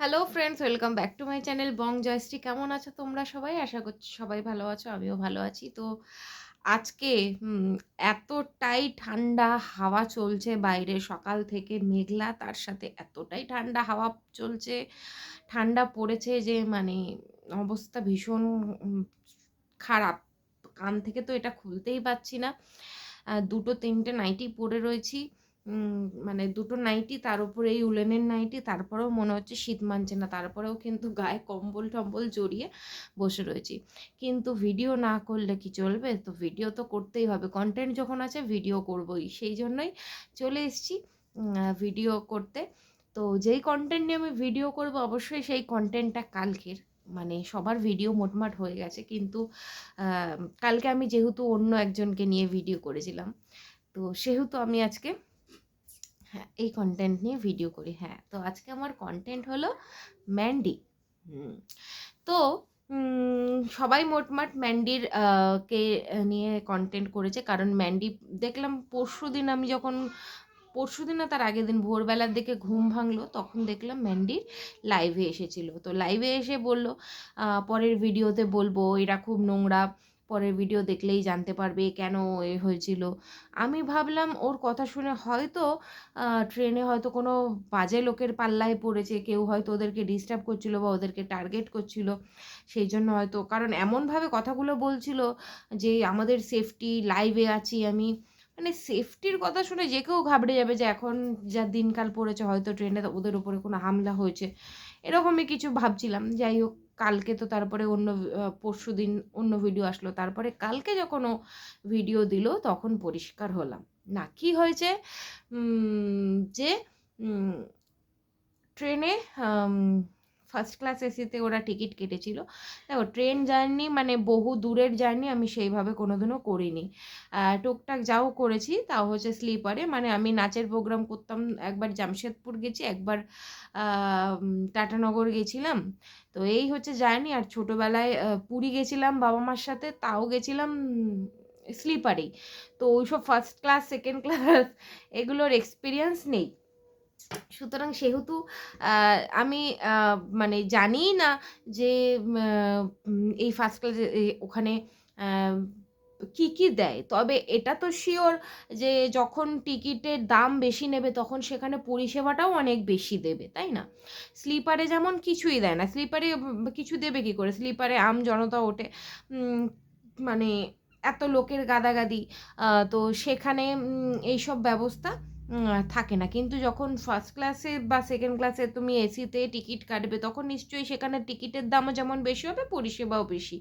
Hello friends welcome back to my channel Bong Joyshree কেমন আছো তোমরা সবাই? আশা করছি সবাই ভালো আছো, আমিও ভালো আছি। তো আজকে এতটাই ঠান্ডা হাওয়া চলছে বাইরে, সকাল থেকে মেঘলা, তার সাথে এতটাই ঠান্ডা হাওয়া চলছে, ঠান্ডা পড়েছে যে মানে অবস্থা ভীষণ খারাপ। কান থেকে তো এটা খুলতেই পারছি না। দুটো, তিনটে নাইটি পরে রয়েছি। মানে দুটো নাইটি তার উপরে এই উলেনের নাইটি তারপরেও মনে হচ্ছে শীত মানছে না, তারপরেও কিন্তু গায়ে কম্বল টম্বল জড়িয়ে বসে রয়েছি। কিন্তু ভিডিও না করলে কি চলবে? তো ভিডিও তো করতেই হবে। কন্টেন্ট যখন আছে ভিডিও করবই। সেই জন্যই চলে এসেছি ভিডিও করতে। তো যেই কন্টেন্ট নিয়ে আমি ভিডিও করব, অবশ্যই সেই কন্টেন্টটা কালকের। মানে সবার ভিডিও মোটমাট হয়ে গেছে, কিন্তু কালকে আমি যেহেতু অন্য একজনকে নিয়ে ভিডিও করেছিলাম, তো সেহেতু আমি আজকে হ্যাঁ এই কন্টেন্ট নিয়ে ভিডিও করি হ্যাঁ। তো আজকে আমার কন্টেন্ট হলো ম্যান্ডি তো সবাই মোটমাট ম্যান্ডির কে নিয়ে কন্টেন্ট করেছে। কারণ ম্যান্ডি দেখলাম পরশু দিন আমি যখন পরশু দিন না তার আগের দিন ভোরবেলার দিকে ঘুম ভাঙলো তখন দেখলাম ম্যান্ডির লাইভে এসেছিল। তো লাইভে এসে বলল পরের ভিডিওতে বলব এরা খুব নোংরা পরের ভিডিও দেখলেই জানতে পারবে কেন এ হয়েছিল। আমি ভাবলাম ওর কথা শুনে হয়তো ট্রেনে হয়তো কোনো বাজে লোকের পাল্লায় পড়েছে, কেউ হয়তো ওদেরকে ডিস্টার্ব করছিল বা ওদেরকে টার্গেট করছিল, সেই জন্য হয়তো, কারণ এমনভাবে কথাগুলো বলছিল যে আমাদের সেফটি লাইভে আছি আমি। মানে সেফটির কথা শুনে যে কেউ ঘাবড়ে যাবে যে এখন যা দিনকাল পড়েছে, হয়তো ট্রেনে ওদের উপরে কোনো হামলা হয়েছে। এরকমই কিছু ভাবছিলাম, যাই হোক। কালকে তো তারপরে অন্য পরশু দিন অন্য ভিডিও আসলো। তারপরে কালকে যখন ভিডিও দিল, তখন পরিষ্কার হলাম। না, কি হয়েছে? যে ট্রেনে ফার্স্ট ক্লাস এসিতে ওরা টিকিট কেটেছিল। দেখো ট্রেন জার্নি মানে বহু দূরের জার্নি আমি সেইভাবে কোনোদিনও করিনি। টুকটাক যাও করেছি, তাও হচ্ছে স্লিপারে মানে আমি নাচের প্রোগ্রাম করতাম, একবার জামশেদপুর গেছি, একবার টাটানগর গেছিলাম। তো এই হচ্ছে জার্নি আর ছোটোবেলায় পুরী গেছিলাম বাবা মার সাথে, তাও গেছিলাম স্লিপারেই তো ওইসব ফার্স্ট ক্লাস সেকেন্ড ক্লাস এগুলোর এক্সপিরিয়েন্স নেই। সুতরাং সেহেতু আমি মানে জানিই না যে এই ফার্স্ট ক্লাস ওখানে কি কি দেয়। তবে এটা তো শিওর যে, যখন টিকিটের দাম বেশি নেবে, তখন সেখানে পরিষেবাটাও অনেক বেশি দেবে, তাই না? স্লিপারে যেমন কিছুই দেয় না। স্লিপারে কিছু দেবে কি করে? স্লিপারে আম জনতা ওঠে মানে এত লোকের গাদাগাদি তো সেখানে এইসব ব্যবস্থা থাকে না। কিন্তু যখন ফার্স্ট ক্লাসে বা সেকেন্ড ক্লাসে তুমি এসিতে টিকিট কাটবে, তখন নিশ্চয়ই সেখানে টিকিটের দামও যেমন বেশি হবে, পরিষেবাও বেশি।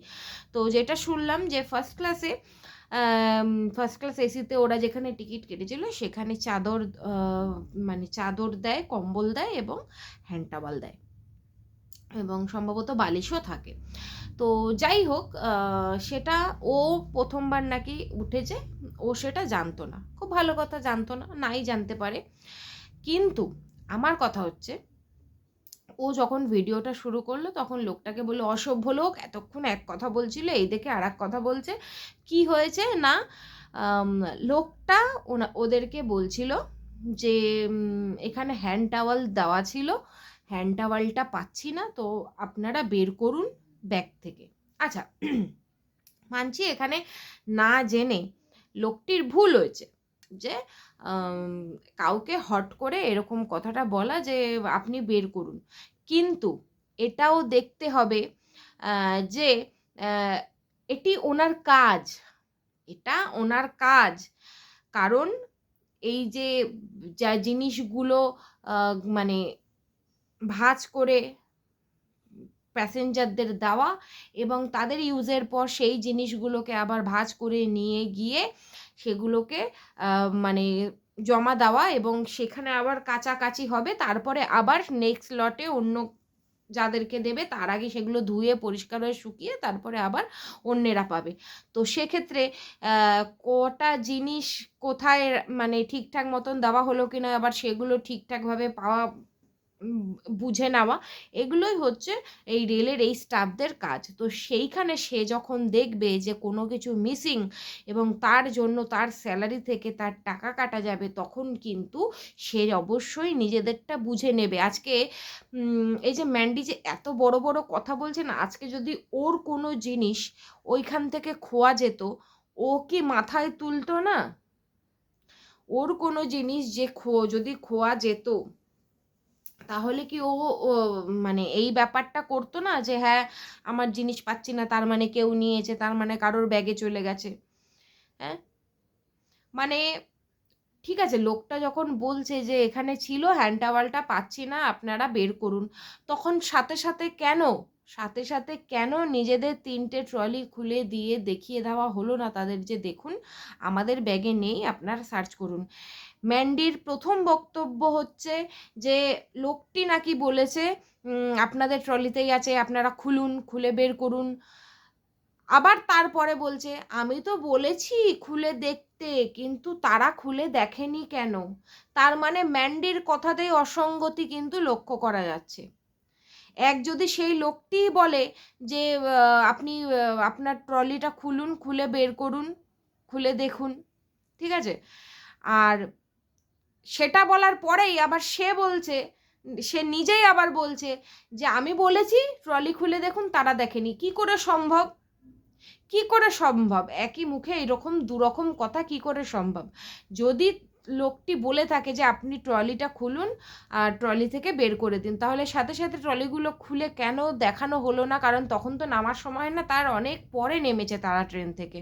তো যেটা শুনলাম যে ফার্স্ট ক্লাসে ফার্স্ট ক্লাস এসিতে ওরা যেখানে টিকিট কেটেছিল, সেখানে চাদর মানে চাদর দেয়, কম্বল দেয় এবং হ্যান্ড টাওয়াল দেয়। এবং সম্ভবত বালিশও থাকে। তো যাই হোক সেটা ও প্রথমবার নাকি উঠেছে, ও সেটা জানতো না। খুব ভালো কথা, জানতো না, নাই জানতে পারে। কিন্তু আমার কথা হচ্ছে, ও যখন ভিডিওটা শুরু করল, তখন লোকটাকে বলল, অসভ্য লোক, এতক্ষণ এক কথা বলছিল, এই দেখে আর এক কথা বলছে। কি হয়েছে না? লোকটা ওদেরকে বলছিল যে এখানে হ্যান্ড টাওয়াল দেওয়া ছিল। হ্যান্ড টাওয়ালটা পাচ্ছি না, তো আপনারা বের করুন ব্যাগ থেকে। আচ্ছা মানছি এখানে না জেনে লোকটির ভুল হয়েছে যে কাউকে হট করে এরকম কথাটা বলা যে, আপনি বের করুন। কিন্তু এটাও দেখতে হবে যে এটি ওনার কাজ। এটা ওনার কাজ। কারণ এই যে, যা জিনিসগুলো মানে ভাঁজ করে প্যাসেঞ্জারদের দেওয়া এবং তাদের ইউজের পর সেই জিনিসগুলোকে আবার ভাঁজ করে নিয়ে গিয়ে সেগুলোকে মানে জমা দেওয়া এবং সেখানে আবার কাচাকাচি হবে। তারপরে আবার নেক্সট লটে অন্য যাদেরকে দেবে তার আগে সেগুলো ধুয়ে, পরিষ্কার হয়ে শুকিয়ে তারপরে আবার অন্যেরা পাবে। তো সেক্ষেত্রে কটা জিনিস কোথায় মানে ঠিকঠাক মতন দেওয়া হলো কিনা, আবার সেগুলো ঠিকঠাকভাবে পাওয়া বুঝে নেওয়া। এগুলোই হচ্ছে এই রেলের এই স্টাফদের কাজ। তো সেইখানে সে যখন দেখবে যে কোনো কিছু মিসিং এবং তার জন্য তার স্যালারি থেকে তার টাকা কাটা যাবে, তখন কিন্তু সে অবশ্যই নিজেদেরটা বুঝে নেবে। আজকে এই যে ম্যান্ডি যে এত বড় বড় কথা বলছে না, আজকে যদি ওর কোনো জিনিস ওইখান থেকে খোয়া যেত, ও কি মাথায় তুলতো না? ওর কোনো জিনিস যে খো, যদি খোয়া যেত তাহলে কি ও মানে এই ব্যাপারটা করতো না যে হ্যাঁ আমার জিনিস পাচ্ছি না, তার মানে কেউ নিয়েছে, তার মানে কারোর ব্যাগে চলে গেছে। হ্যাঁ? মানে ঠিক আছে, লোকটা যখন বলছে যে, এখানে ছিল, হ্যান্ড টাওয়ালটা পাচ্ছি না, আপনারা বের করুন। তখন সাথে সাথে কেন সাথে সাথে কেন নিজেদের তিনটে ট্রলি খুলে দিয়ে দেখিয়ে দেওয়া হলো না তাদের যে দেখুন, আমাদের ব্যাগে নেই, আপনারা সার্চ করুন। ম্যান্ডির প্রথম বক্তব্য হচ্ছে যে, লোকটি নাকি বলেছে আপনাদের ট্রলিতেই আছে, আপনারা খুলুন, খুলে বের করুন। আবার তারপরে বলছে, আমি তো বলেছি খুলে দেখতে, কিন্তু তারা খুলে দেখেনি কেন? তার মানে ম্যান্ডির কথাতেই অসঙ্গতি কিন্তু লক্ষ্য করা যাচ্ছে। এক যদি সেই লোকটিই বলে যে আপনি আপনার ট্রলিটা খুলুন, খুলে বের করুন, খুলে দেখুন, ঠিক আছে? আর সেটা বলার পরেই আবার সে বলছে, সে নিজেই আবার বলছে যে, আমি বলেছি ট্রলি খুলে দেখুন, তারা দেখেনি। কি করে সম্ভব? কি করে সম্ভব? একই মুখে এরকম দুরকম কথা কি করে সম্ভব? যদি লোকটি বলে থাকে যে, আপনি ট্রলিটা খুলুন আর ট্রলি থেকে বের করে দিন। তাহলে সাথে সাথে ট্রলিগুলো খুলে কেন দেখানো হলো না? কারণ তখন তো নামার সময় না, তার অনেক পরে নেমেছে তারা ট্রেন থেকে।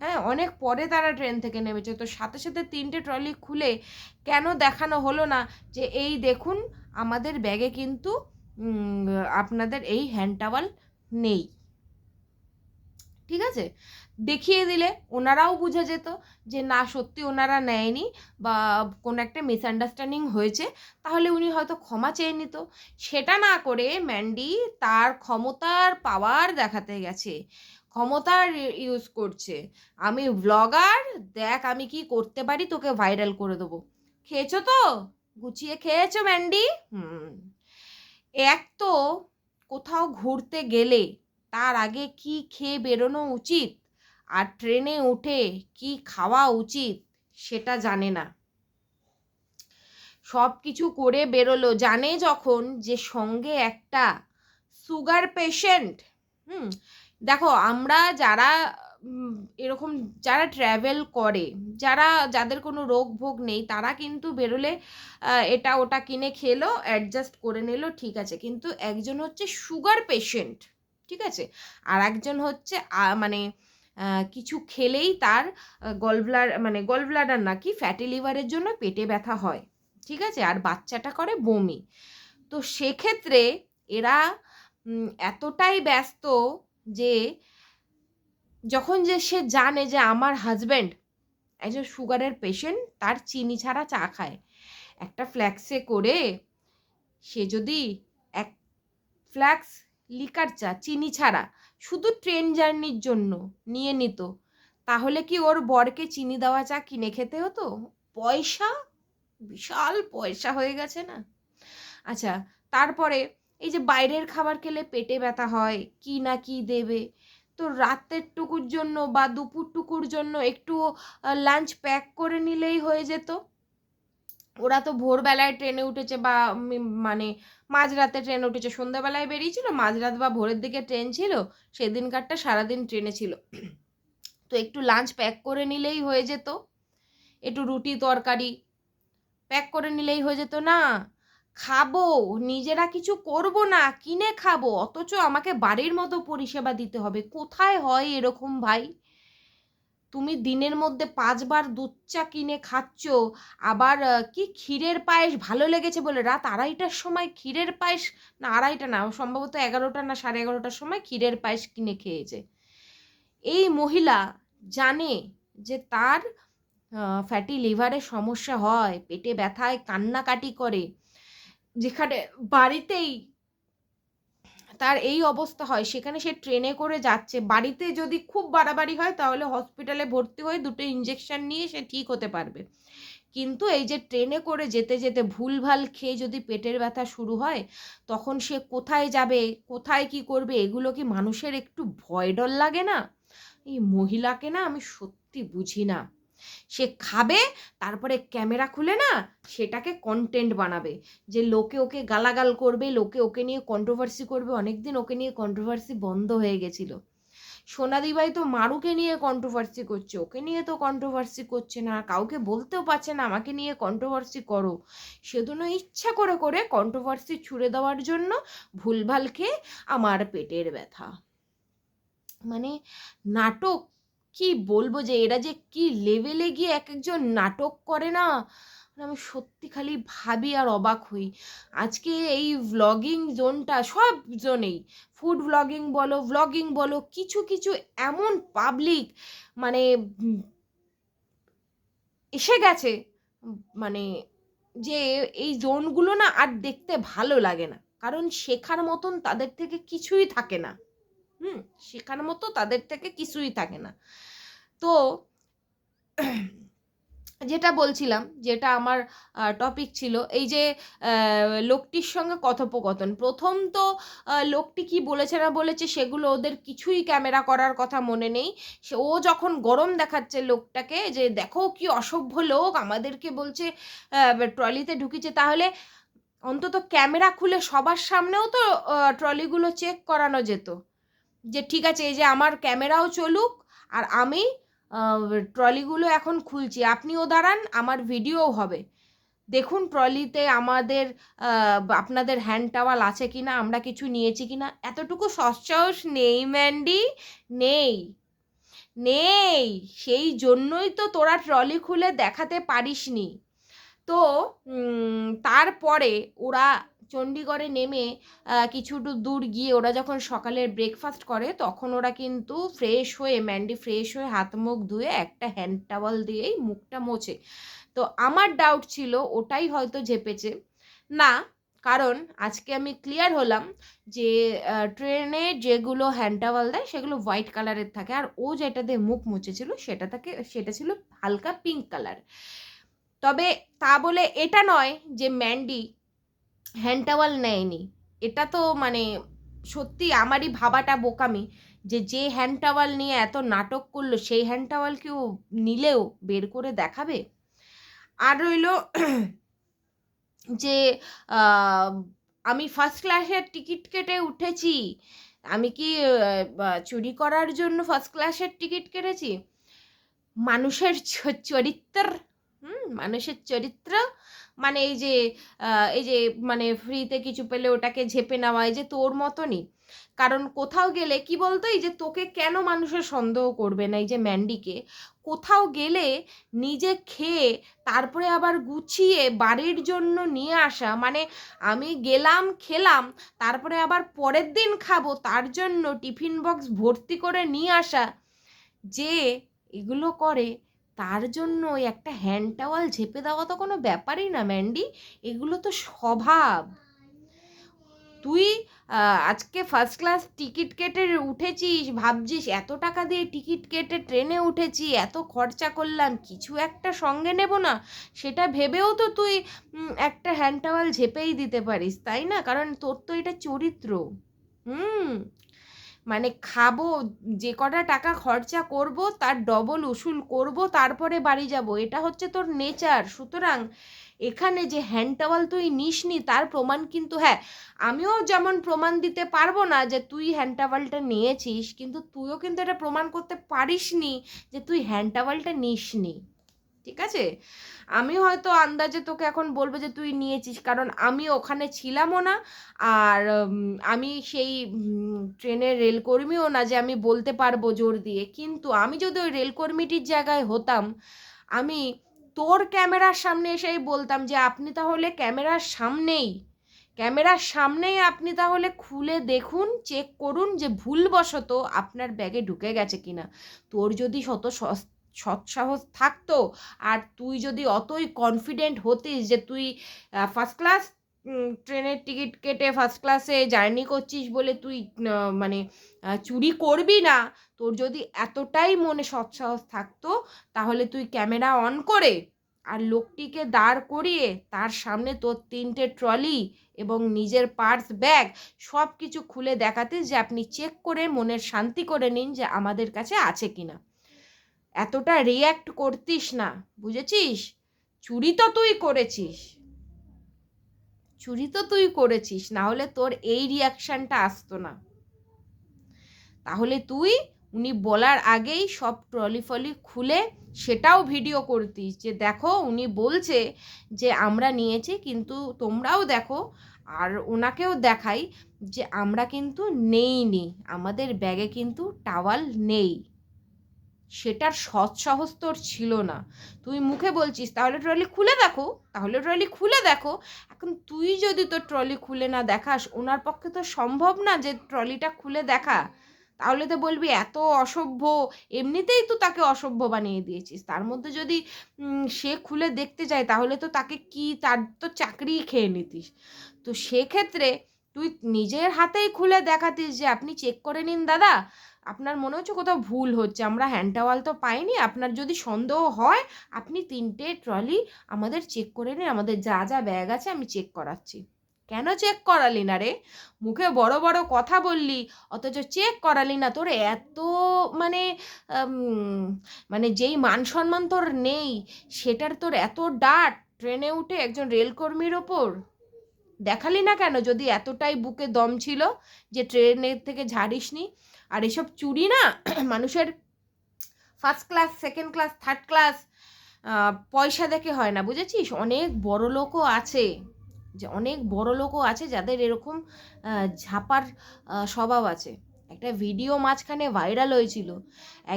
হ্যাঁ অনেক পরে তারা ট্রেন থেকে নেমেছে। তো সাথে সাথে তিনটে ট্রলি খুলে কেন দেখানো হলো না? যে, এই দেখুন, আমাদের ব্যাগে কিন্তু আপনাদের এই হ্যান্ড টাওয়াল নেই। ঠিক আছে? দেখিয়ে দিলে ওনারাও বুঝে যেত যে না, সত্যি ওনারা নেয়নি বা কোনো একটা মিসআন্ডারস্ট্যান্ডিং হয়েছে, তাহলে উনি হয়তো ক্ষমা চেয়ে নিত। সেটা না করে ম্যান্ডি তার ক্ষমতার পাওয়ার দেখাতে গেছে। ক্ষমতার ইউজ করছে। আমি ব্লগার দেখ আমি কি করতে পারি, তোকে ভাইরাল করে দেবো। খেয়েছো তো? গুছিয়ে খেয়েছো ম্যান্ডি? হুম। এক তো কোথাও ঘুরতে গেলে তার আগে কি খেয়ে বেরোনো উচিত? আর ট্রেনে উঠে কি খাওয়া উচিত? সেটা জানে না। সব কিছু করে বেরোলো। জানে যখন যে সঙ্গে একটা সুগার পেশেন্ট। হুম? দেখো, আমরা যারা এরকম যারা ট্র্যাভেল করে, যারা, যাদের কোনো রোগ ভোগ নেই, তারা কিন্তু বেরোলে এটা ওটা কিনে খেলো, অ্যাডজাস্ট করে নিল, ঠিক আছে। কিন্তু একজন হচ্ছে সুগার পেশেন্ট। ঠিক আছে? আর একজন হচ্ছে মানে কিছু খেলেই তার গলব্লার মানে গলব্লাডার নাকি ফ্যাটি লিভারের জন্য পেটে ব্যথা হয়। ঠিক আছে? আর বাচ্চাটা করে বমি। তো সেক্ষেত্রে এরা এতটাই ব্যস্ত যে, যখন যে সে জানে যে আমার হাজব্যান্ড একজন সুগারের পেশেন্ট তার চিনি ছাড়া চা খায়। একটা ফ্ল্যাক্সে করে সে যদি এক ফ্ল্যাক্স লিকার চা, চিনি ছাড়া। শুধু ট্রেন জার্নির জন্য নিয়ে নিত। তাহলে কি ওর বরকে চিনি দেওয়া চা কিনে খেতে হতো? পয়সা? বিশাল পয়সা হয়ে গেছে না? আচ্ছা তারপরে এই যে বাইরের খাবার খেলে পেটে ব্যথা হয়, কি না কি দেবে? তো রাতের টুকুর জন্য বা দুপুর টুকুর জন্য একটু লাঞ্চ প্যাক করে নিলেই হয়ে যেত। ওরা তো ভোরবেলায় ট্রেনে উঠেছে বা মানে মাঝরাতে ট্রেনে উঠেছে। সন্ধ্যাবেলায় বেরিয়েছিল, মাঝরাত বা ভোরের দিকে ট্রেন ছিল, সেদিনকারটা সারাদিন ট্রেনে ছিল। তো একটু লাঞ্চ প্যাক করে নিলেই হয়ে যেত। একটু রুটি তরকারি প্যাক করে নিলেই হয়ে যেত। না, খাব, নিজেরা কিছু করব না, কিনে খাব, অথচ আমাকে বাড়ির মতো পরিষেবা দিতে হবে। কোথায় হয় এরকম ভাই? তুমি দিনের মধ্যে পাঁচবার দুধ চা কিনে খাচ্ছ, আবার কি ক্ষীরের পায়েস ভালো লেগেছে বলে? রাত আড়াইটার সময় ক্ষীরের পায়েস? না, আড়াইটা না, সম্ভবত এগারোটা না সাড়ে এগারোটার সময় ক্ষীরের পায়েস কিনে খেয়েছে। এই মহিলা জানে যে তার ফ্যাটি লিভারের সমস্যা হয়, পেটে ব্যথায়, কান্নাকাটি করে। যেখানে বাড়িতেই তার এই অবস্থা হয়, সেখানে সে ট্রেনে করে যাচ্ছে। বাড়িতে যদি খুব বাড়াবাড়ি হয়, তাহলে হসপিটালে ভর্তি হয়ে দুটো ইঞ্জেকশন নিয়ে সে ঠিক হতে পারবে। কিন্তু এই যে ট্রেনে করে যেতে যেতে ভুলভাল খেয়ে যদি পেটের ব্যথা শুরু হয়, তখন সে কোথায় যাবে, কোথায় কি করবে, এগুলো কি মানুষের একটু ভয় ডর লাগে না? এই মহিলাকে না আমি সত্যি বুঝি না। সে খাবে, তারপরে ক্যামেরা খুলে না, সেটাকে কন্টেন্ট বানাবে। যে লোকে ওকে গালাগাল করবে, লোকে ওকে নিয়ে কন্ট্রোভার্সি করবে, অনেকদিন ওকে নিয়ে কন্ট্রোভার্সি বন্ধ হয়ে গেছিল। সোনাদি ভাই তো মারুকে নিয়ে কন্ট্রোভার্সি করছে, ওকে নিয়ে তো কন্ট্রোভার্সি করছে না, কাউকে বলতেও পারছে না, আমাকে নিয়ে কন্ট্রোভার্সি করো। সেজন্য ইচ্ছা করে করে কন্ট্রোভার্সি ছুড়ে দেওয়ার জন্য ভুলভাল খেয়ে আমার পেটের ব্যথা। মানে নাটক কি বলব যে এরা যে কি লেভেলে গিয়ে এক একজন নাটক করে না? মানে আমি সত্যি খালি ভাবি আর অবাক হই। আজকে এই ভ্লগিং জোনটা সব জোনেই ফুড ভ্লগিং বলো ভ্লগিং বলো, কিছু কিছু এমন পাবলিক মানে এসে গেছে মানে যে এই জোনগুলো না আর দেখতে ভালো লাগে না। কারণ শেখার মতন তাদের থেকে কিছুই থাকে না। হুম, শেখার মতো তাদের থেকে কিছুই থাকে না। তো যেটা বলছিলাম, যেটা আমার টপিক ছিল, এই যে লোকটির সঙ্গে কথোপকথন। প্রথম তো লোকটি কি বলেছে না বলেছে সেগুলো ওদের কিছুই ক্যামেরা করার কথা মনে নেই। ও যখন গরম দেখাচ্ছে লোকটাকে যে, দেখো কি অসভ্য লোক, আমাদেরকে বলছে ট্রলিতে ঢুকিছে তাহলে অন্তত ক্যামেরা খুলে সবার সামনেও তো ট্রলিগুলো চেক করানো যেত। যে, ঠিক আছে, এই যে আমার ক্যামেরাও চলুক, আর আমি ট্রলিগুলো এখন খুলছি। আপনিও দাঁড়ান, আমার ভিডিও হবে। দেখুন ট্রলিতে আমাদের আপনাদের হ্যান্ড টাওয়াল আছে কি না আমরা কিছু নিয়েছি কি না এতটুকু সৎসাহস নেই ম্যান্ডি নেই। নেই। সেই জন্যই তো তোরা ট্রলি খুলে দেখাতে পারিসনি। তো তারপরে ওরা চণ্ডীগড়ে নেমে কিছু দূর গিয়ে ওরা যখন সকালের ব্রেকফাস্ট করে, তখন ওরা কিন্তু ফ্রেশ হয়ে ম্যান্ডি ফ্রেশ হয়ে হাত মুখ ধুয়ে একটা হ্যান্ড টাওয়াল দিয়েই মুখটা মোছে। তো আমার ডাউট ছিল, ওটাই হয়তো ঝেপেছে। না, কারণ আজকে আমি ক্লিয়ার হলাম যে ট্রেনে যেগুলো হ্যান্ড টাওয়াল দেয়, সেগুলো হোয়াইট কালারের থাকে। আর ও যেটা দিয়ে মুখ মুছেছিল, সেটা থাকে, সেটা ছিল হালকা পিঙ্ক কালার তবে তা বলে এটা নয় যে ম্যান্ডি হ্যান্ড টাওয়াল নেয়নি। এটা তো মানে সত্যি আমারই ভাবাটা বোকামি যে যে হ্যান্ড টাওয়াল নিয়ে এত নাটক করল, সেই হ্যান্ড টাওয়াল কেউ নিলেও বের করে দেখাবে? আর রইল যে আমি ফার্স্ট ক্লাসের টিকিট কেটে উঠেছি। আমি কি চুরি করার জন্য ফার্স্ট ক্লাসের টিকিট কেটেছি? মানুষের চরিত্র হুম, মানুষের চরিত্র মানে এই যে এই যে মানে ফ্রিতে কিছু পেলে ওটাকে ঝেপে নেওয়া, এই যে তোর মতনই। কারণ কোথাও গেলে কি বলতো, এই যে তোকে কেন মানুষের সন্দেহ করবে না, এই যে ম্যান্ডিকে? কোথাও গেলে নিজে খেয়ে, তারপরে আবার গুছিয়ে বাড়ির জন্য নিয়ে আসা মানে আমি গেলাম, খেলাম, তারপরে আবার পরের দিন খাব, তার জন্য টিফিন বক্স ভর্তি করে নিয়ে আসা, যে এগুলো করে তার জন্য ওই একটা হ্যান্ড টাওয়াল ঝেপে দেওয়া তো কোনো ব্যাপারই না ম্যান্ডি এগুলো তো স্বভাব। তুই আজকে ফার্স্ট ক্লাস টিকিট কেটে উঠেছিস, ভাবছিস এত টাকা দিয়ে টিকিট কেটে ট্রেনে উঠেছি, এত খরচা করলাম, কিছু একটা সঙ্গে নেব না? সেটা ভেবেও তো তুই একটা হ্যান্ড টাওয়াল ঝেপেই দিতে পারিস, তাই না? কারণ তোর তো এটা চরিত্র। হুম। মানে খাব, যে কটা টাকা খরচা করব, তার ডবল উসুল করব, তারপরে বাড়ি যাব। এটা হচ্ছে তোর নেচার সুতরাং এখানে যে হ্যান্ড টাওয়াল তুই নিসনি, তার প্রমাণ কিন্তু হ্যাঁ আমিও যেমন প্রমাণ দিতে পারব না যে তুই হ্যান্ড টাওয়ালটা নিয়েছিস, কিন্তু তুইও কিন্তু এটা প্রমাণ করতে পারিসনি যে তুই হ্যান্ড টাওয়ালটা নিসনি। ঠিক আছে? আমি হয়তো আন্দাজে তোকে এখন বলব যে তুই নিয়েছিস, কারণ আমি ওখানে ছিলামও না, আর আমি সেই ট্রেনের রেলকর্মীও না যে আমি বলতে পারব জোর দিয়ে। কিন্তু আমি যদি ওই রেলকর্মীটির জায়গায় হতাম, আমি তোর ক্যামেরার সামনে এসেই বলতাম যে আপনি তাহলে ক্যামেরার সামনেই ক্যামেরার সামনেই আপনি তাহলে খুলে দেখুন, চেক করুন যে ভুলবশত আপনার ব্যাগে ঢুকে গেছে কিনা। তোর যদি শত সৎসাহস থাকতো। আর তুই যদি অতই কনফিডেন্ট হতিস যে তুই ফার্স্ট ক্লাস ট্রেনের টিকিট কেটে ফার্স্ট ক্লাসে জার্নি করছিস বলে তুই মানে চুরি করবি না, তোর যদি এতটাই মনে সৎসাহস থাকতো, তাহলে তুই ক্যামেরা অন করে আর লোকটিকে দাঁড় করিয়ে তার সামনে তোর তিনটে ট্রলি এবং নিজের পার্স ব্যাগ সব কিছু খুলে দেখাতিস যে আপনি চেক করে মনের শান্তি করে নিন যে আমাদের কাছে আছে কিনা। এতটা রিয়্যাক্ট করতিস না, বুঝেছিস? চুরি তো তুই করেছিস। চুরি তো তুই করেছিস, না হলে তোর এই রিয়াকশানটা আসতো না। তাহলে তুই, উনি বলার আগেই সব ট্রলি ফলি খুলে সেটাও ভিডিও করতিস যে দেখো, উনি বলছে যে আমরা নিয়েছি, কিন্তু তোমরাও দেখো, আর ওনাকেও দেখাই যে আমরা কিন্তু নেই নি আমাদের ব্যাগে কিন্তু টাওয়াল নেই। সেটার সৎ সাহস তোর ছিল না। তুই মুখে বলছিস, তাহলে ট্রলি খুলে দেখো, তাহলে ট্রলি খুলে দেখো। এখন তুই যদি তোর ট্রলি খুলে না দেখাস, ওনার পক্ষে তো সম্ভব না যে ট্রলিটা খুলে দেখা। তাহলে তো বলবি এত অসভ্য, এমনিতেই তো তাকে অসভ্য বানিয়ে দিয়েছিস। তার মধ্যে যদি সে খুলে দেখতে যায় তাহলে তো তাকে কি, তার তো চাকরিই খেয়ে নিতিস। তো সেক্ষেত্রে তুই নিজের হাতেই খুলে দেখাতিস যে, আপনি চেক করে নিন, দাদা? আপনার মনে হচ্ছে কোথাও ভুল হচ্ছে, আমরা হ্যান্ড টাওয়াল তো পাইনি, আপনার যদি সন্দেহ হয়, আপনি তিনটে ট্রলি আমাদের চেক করে নিন, আমাদের যা যা ব্যাগ আছে আমি চেক করাচ্ছি। কেন চেক করালি না রে? মুখে বড় বড় কথা বললি, অথচ চেক করালি না, তোর এত মানে মানে যেই মান সম্মান তোর নেই, সেটার তোর এত ডাট ট্রেনে উঠে একজন রেলকর্মীর ওপর? দেখালি না কেন? যদি এতটাই বুকে দম ছিল যে ট্রেনের থেকে ঝাড়িসনি, আর এসব চুরি না, মানুষের first class second class third class পয়সা দেখে হয় না, বুঝেছিস? অনেক বড় লোকও আছে, যে অনেক বড় লোকও আছে যাদের এরকম ঝাপার স্বভাব আছে। একটা ভিডিও মাঝখানে ভাইরাল হয়েছিল।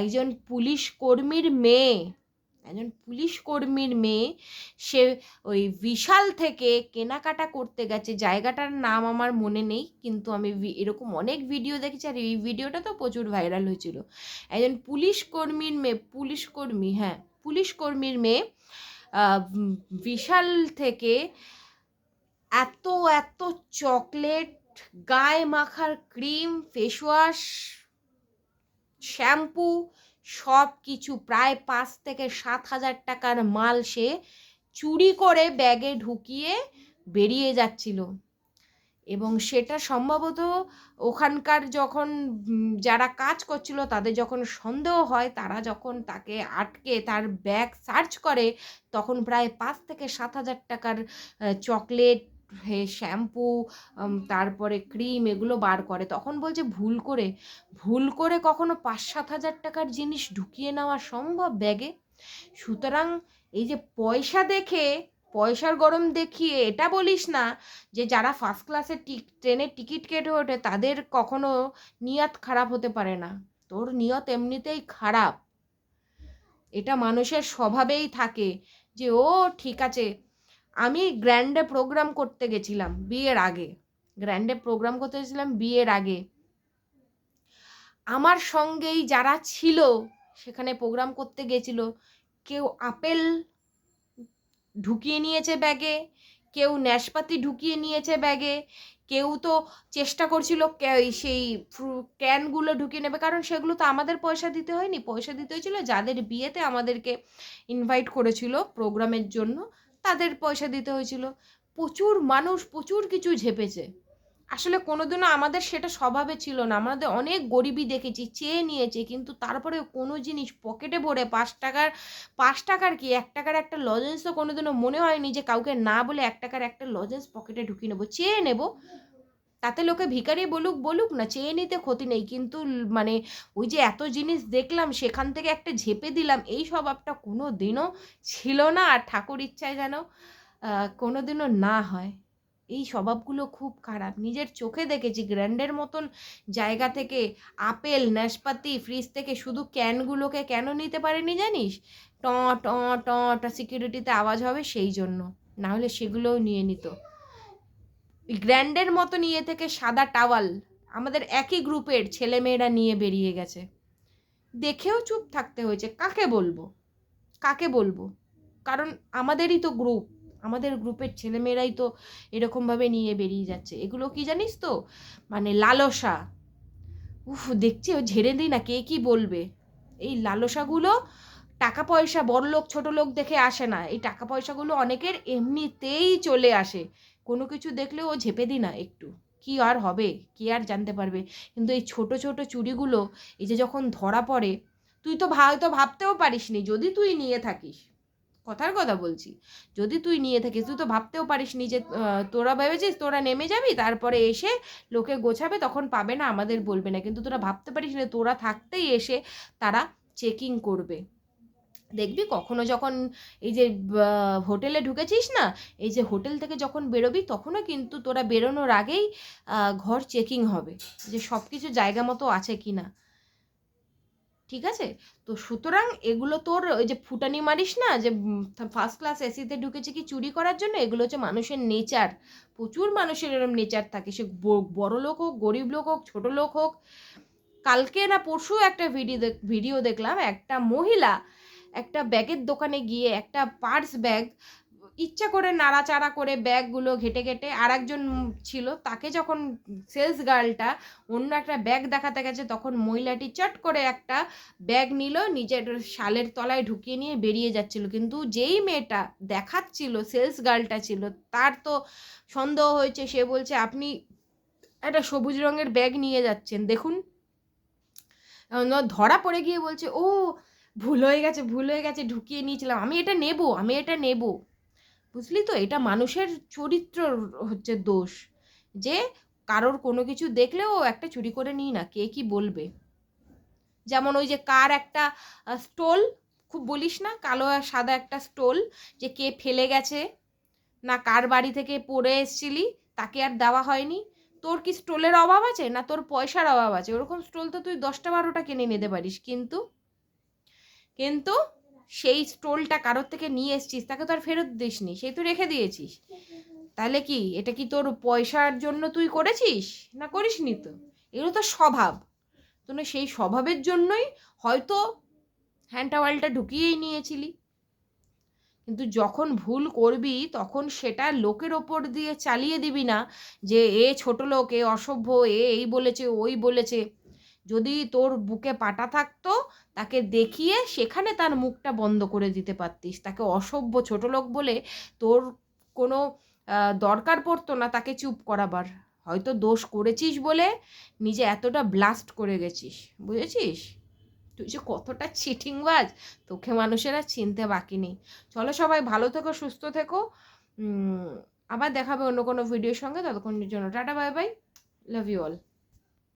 একজন পুলিশ কর্মীর মেয়ে একজন পুলিশ কর্মীর মেয়ে, সে ওই বিশাল থেকে কেনাকাটা করতে গেছে। জায়গাটার নাম আমার মনে নেই, কিন্তু আমি এরকম অনেক ভিডিও দেখেছি আর এই ভিডিওটা তো প্রচুর ভাইরাল হয়েছিল। একজন পুলিশ কর্মীর মেয়ে, পুলিশ কর্মী হ্যাঁ পুলিশ কর্মীর মেয়ে বিশাল থেকে এত এত চকলেট গায়ে মাখার ক্রিম ফেসওয়াশ শ্যাম্পু সব কিছু প্রায় পাঁচ থেকে সাত হাজার টাকার মাল সে চুরি করে ব্যাগে ঢুকিয়ে বেরিয়ে যাচ্ছিল। এবং সেটা সম্ভবত ওখানকার যখন যারা কাজ করছিল তাদের যখন সন্দেহ হয়, তারা যখন তাকে আটকে তার ব্যাগ সার্চ করে, তখন প্রায় পাঁচ থেকে সাত হাজার টাকার চকলেট শ্যাম্পু তারপরে ক্রিম এগুলো বার করে। তখন বলছে, ভুল করে ভুল করে কখনো পাঁচ সাত হাজার টাকার জিনিস ঢুকিয়ে নেওয়া সম্ভব ব্যাগে? সুতরাং এই যে পয়সা দেখে, পয়সার গরম দেখিয়ে এটা বলিস না যে যারা ফার্স্ট ক্লাসের ট্রেনের টিকিট কেটে ওঠে, তাদের কখনো নিয়ত খারাপ হতে পারে না। তোর নিয়ত এমনিতেই খারাপ। এটা মানুষের স্বভাবেই থাকে যে, ও, ঠিক আছে আমি গ্র্যান্ডে প্রোগ্রাম করতে গেছিলাম বিয়ের আগে। গ্র্যান্ডে প্রোগ্রাম করতে গেছিলাম বিয়ের আগে। আমার সঙ্গেই যারা ছিল, সেখানে প্রোগ্রাম করতে গেছিল। কেউ আপেল ঢুকিয়ে নিয়েছে ব্যাগে কেউ ন্যাশপাতি ঢুকিয়ে নিয়েছে ব্যাগে কেউ তো চেষ্টা করছিল সেই ক্যানগুলো ঢুকিয়ে নেবে, কারণ সেগুলো তো আমাদের পয়সা দিতে হয়নি। পয়সা দিতে হয়েছিল, যাদের বিয়েতে আমাদেরকে ইনভাইট করেছিল প্রোগ্রামের জন্য তাদের পয়সা দিতে হয়েছিল। প্রচুর মানুষ, প্রচুর কিছু ঝেপেছে। আসলে কোনোদিনও আমাদের সেটা স্বভাবে ছিল না। আমাদের অনেক গরিবই দেখেছি, চেয়ে নিয়েছে, কিন্তু তারপরে কোনো জিনিস পকেটে ভরে পাঁচ টাকার পাঁচ টাকার কি এক টাকার একটা লজেন্স তো কোনোদিনও মনে হয়নি যে কাউকে না বলে এক টাকার একটা লজেন্স পকেটে ঢুকিয়ে নেব, চেয়ে নেব। তাতে লোকে ভিকারি বলুক বলুক না, চেয়ে নিতে ক্ষতি নেই। কিন্তু মানে ওই যে এত জিনিস দেখলাম, সেখান থেকে একটা ঝেপে দিলাম, এই স্বভাবটা কোনো দিনও ছিল না আর ঠাকুর ইচ্ছায় যেন কোনো দিনও না হয়। এই স্বভাবগুলো খুব খারাপ। নিজের চোখে দেখেছি, গ্র্যান্ডের মতন জায়গা থেকে আপেল, নাশপাতি, ফ্রিজ থেকে শুধু ক্যানগুলোকে কেন নিতে পারেনি জানিস? ট ট ট সিকিউরিটিতে আওয়াজ হবে সেই জন্য। না হলে সেগুলোও নিয়ে নিত। গ্র্যান্ডের মতো নিয়ে থেকে সাদা টাওয়াল আমাদের একই গ্রুপের ছেলেমেয়েরা নিয়ে বেরিয়ে গেছে। দেখেও চুপ থাকতে হয়েছে। কাকে বলব? কাকে বলব? কারণ আমাদেরই তো গ্রুপ। আমাদের গ্রুপের ছেলেমেয়েরাই তো এরকমভাবে নিয়ে বেরিয়ে যাচ্ছে। এগুলো কি জানিস তো? মানে লালসা। উফ, দেখছি ও ঝেড়ে দিই না, কে কি বলবে? এই লালসাগুলো টাকা পয়সা বড় লোক ছোট লোক দেখে আসে না। এই টাকা পয়সাগুলো অনেকের এমনিতেই চলে আসে। কোনো কিছু দেখলে ও ঝেপে দি না একটু। কি আর হবে? কি আর জানতে পারবে? কিন্তু এই ছোট ছোট চুরিগুলো এই যে যখন ধরা পড়ে, তুই তো হয়তো ভাবতেও পারিসনি, যদি তুই নিয়ে থাকিস, কথার কথা বলছি, যদি তুই নিয়ে থাকিস, তুই তো ভাবতেও পারিসনি যে তোরা ভেবেছিস তোরা নেমে যাবি, তারপরে এসে লোকে গোছাবে, তখন পাবে না, আমাদের বলবে না। কিন্তু তোরা ভাবতে পারিস না, তোরা থাকতেই এসে তারা চেকিং করবে। দেখবি কখনো যখন এই যে হোটেলে ঢুকেছিস না, এই যে হোটেল থেকে যখন বেরোবি তখনও কিন্তু তোরা বেরোনোর আগেই ঘর চেকিং হবে যে সব কিছু জায়গা মতো আছে কি না ঠিক আছে? তো সুতরাং এগুলো তোর ওই যে ফুটানি মারিস না যে ফার্স্ট ক্লাস এসিতে ঢুকেছে কি চুরি করার জন্য? এগুলো হচ্ছে মানুষের নেচার প্রচুর মানুষের এরকম নেচার থাকে। সে বড় লোক হোক, গরিব লোক হোক, ছোট লোক হোক। কালকে না পরশু একটা ভিডিও ভিডিও দেখলাম। একটা মহিলা একটা ব্যাগের দোকানে গিয়ে একটা পার্স ব্যাগ, ইচ্ছা করে নাড়াচাড়া করে ব্যাগগুলো ঘেটে ঘেটে আর একজন ছিল, তাকে যখন সেলস গার্লটা অন্য একটা ব্যাগ দেখাতে গেছে, তখন মহিলাটি চট করে একটা ব্যাগ নিল, নিজের শালের তলায় ঢুকিয়ে নিয়ে বেরিয়ে যাচ্ছিল। কিন্তু যেই মেয়েটা দেখাচ্ছিল সেলস গার্লটা ছিল, তার তো সন্দেহ হয়েছে, সে বলছে, আপনি একটা সবুজ রঙের ব্যাগ নিয়ে যাচ্ছেন, দেখুন। ধরা পড়ে গিয়ে বলছে, ও ভুল হয়ে গেছে, ভুল হয়ে গেছে, ঢুকিয়ে নিয়েছিলাম। আমি এটা নেব, আমি এটা নেব। বুঝলি তো? এটা মানুষের চরিত্র হচ্ছে দোষ। যে কারোর কোনো কিছু দেখলেও একটা চুরি করে নিই না, কে কি বলবে? যেমন ওই যে কার একটা স্টোল, খুব বলিস না? কালো আর সাদা একটা স্টোল যে কে ফেলে গেছে? না কার বাড়ি থেকে পড়ে এসছিলি? তাকে আর দেওয়া হয়নি। তোর কি স্টোলের অভাব আছে? না তোর পয়সার অভাব আছে? ওরকম স্টোল তো তুই দশটা বারোটা কিনে নিতে পারিস, কিন্তু কিন্তু সেই স্টোলটা কারোর থেকে নিয়ে এসছিস, তাকে তো আর ফেরত দিসনি, সেই তো রেখে দিয়েছিস। তাহলে কি, এটা কি তোর পয়সার জন্য তুই করেছিস? না করিসনি তো? এগুলো তো স্বভাব। তো সেই স্বভাবের জন্যই হয়তো হ্যান্ড টাওয়ালটা ঢুকিয়েই নিয়েছিলি। কিন্তু যখন ভুল করবি, তখন সেটা লোকের ওপর দিয়ে চালিয়ে দিবি না যে, এ ছোট লোক, এ অসভ্য, এ এই বলেছে, ওই বলেছে। যদি তোর বুকে পাটা থাকতো, তাকে দেখিয়ে সেখানে তার মুখটা বন্ধ করে দিতে পারতিস। তাকে অসভ্য ছোট লোক বলে তোর কোনো দরকার পড়তো না তাকে চুপ করাবার। হয়তো দোষ করেছিস বলে নিজে এতটা ব্লাস্ট করে গেছিস, বুঝেছিস? তুই যে কতটা চিটিংবাজ, তোকে মানুষেরা চিনতে বাকি নেই। চলো সবাই ভালো থেকো, সুস্থ থেকো। আবার দেখাবে অন্য কোনো ভিডিওর সঙ্গে। ততক্ষণের জন্য tata bye bye love you all